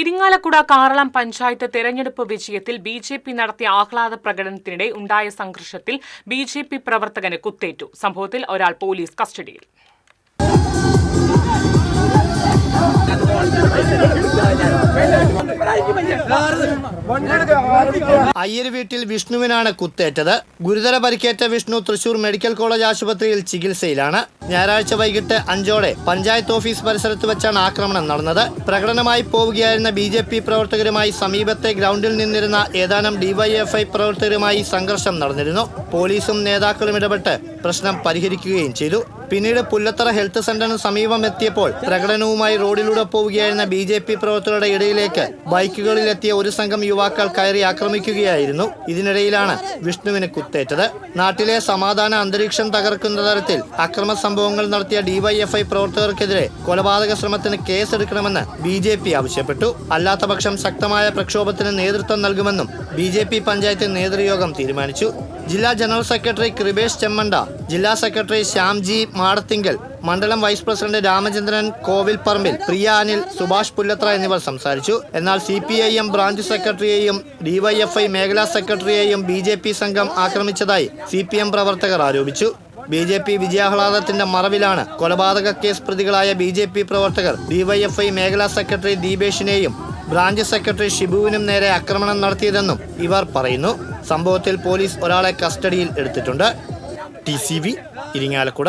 ഇരിങ്ങാലക്കുട കാറളം പഞ്ചായത്ത് തെരഞ്ഞെടുപ്പ് വിജയത്തിൽ B J P നടത്തിയ ആഹ്ലാദ പ്രകടനത്തിനിടെ ഉണ്ടായ സംഘർഷത്തിൽ ബി ജെ പി പ്രവർത്തകന് കുത്തേറ്റു. സംഭവത്തിൽ ഒരാൾ പോലീസ് കസ്റ്റഡിയിൽ. അയ്യര് വീട്ടിൽ വിഷ്ണുവിനാണ് കുത്തേറ്റത്. ഗുരുതര പരിക്കേറ്റ വിഷ്ണു തൃശൂർ മെഡിക്കൽ കോളേജ് ആശുപത്രിയിൽ ചികിത്സയിലാണ്. ഞായറാഴ്ച വൈകിട്ട് അഞ്ചോടെ പഞ്ചായത്ത് ഓഫീസ് പരിസരത്ത് വെച്ചാണ് ആക്രമണം നടന്നത്. പ്രകടനമായി പോവുകയായിരുന്ന ബി ജെ പി പ്രവർത്തകരുമായി സമീപത്തെ ഗ്രൗണ്ടിൽ നിന്നിരുന്ന ഏതാനും ഡിവൈഎഫ്ഐ പ്രവർത്തകരുമായി സംഘർഷം നടന്നിരുന്നു. പോലീസും നേതാക്കളും ഇടപെട്ട് പ്രശ്നം പരിഹരിക്കുകയും ചെയ്തു. പിന്നീട് പുല്ലത്തറ ഹെൽത്ത് സെന്ററിന് സമീപം എത്തിയപ്പോൾ പ്രകടനവുമായി റോഡിലൂടെ പോവുകയായിരുന്ന ബി ജെ പി പ്രവർത്തകരുടെ ഇടയിലേക്ക് ബൈക്കുകളിലെത്തിയ ഒരു സംഘം യുവാക്കൾ കയറി ആക്രമിക്കുകയായിരുന്നു. ഇതിനിടയിലാണ് വിഷ്ണുവിന് കുത്തേറ്റത്. നാട്ടിലെ സമാധാന അന്തരീക്ഷം തകർക്കുന്ന തരത്തിൽ അക്രമ സംഭവങ്ങൾ നടത്തിയ ഡിവൈഎഫ്ഐ പ്രവർത്തകർക്കെതിരെ കൊലപാതക ശ്രമത്തിന് കേസെടുക്കണമെന്ന് ബി ജെ പി ആവശ്യപ്പെട്ടു. അല്ലാത്തപക്ഷം ശക്തമായ പ്രക്ഷോഭത്തിന് നേതൃത്വം നൽകുമെന്നും ബി ജെ പി പഞ്ചായത്ത് നേതൃയോഗം തീരുമാനിച്ചു. ജില്ലാ ജനറൽ സെക്രട്ടറി കൃപേഷ് ചെമ്മണ്ട ജില്ലാ സെക്രട്ടറി ശ്യാംജി മാടത്തിങ്കൽ മണ്ഡലം വൈസ് പ്രസിഡന്റ് രാമചന്ദ്രൻ കോവിൽപ്പറമ്പിൽ പ്രിയ അനിൽ സുഭാഷ് പുല്ലത്ര എന്നിവർ സംസാരിച്ചു. എന്നാൽ C P I M branch സെക്രട്ടറിയെയും DYFI മേഖലാ സെക്രട്ടറിയെയും ബി ജെ പി സംഘം ആക്രമിച്ചതായി സി പി എം പ്രവർത്തകർ ആരോപിച്ചു. ബി ജെ പി വിജയാഹ്ലാദത്തിന്റെ മറവിലാണ് കൊലപാതക കേസ് പ്രതികളായ ബി ജെ പി പ്രവർത്തകർ ഡിവൈഎഫ്ഐ മേഖലാ സെക്രട്ടറി ദീപേഷിനെയും ബ്രാഞ്ച് സെക്രട്ടറി ഷിബുവിനും നേരെ ആക്രമണം നടത്തിയതെന്നും ഇവർ പറയുന്നു. സംഭവത്തിൽ പോലീസ് ഒരാളെ കസ്റ്റഡിയിൽ എടുത്തിട്ടുണ്ട്. T C V Irinjalakuda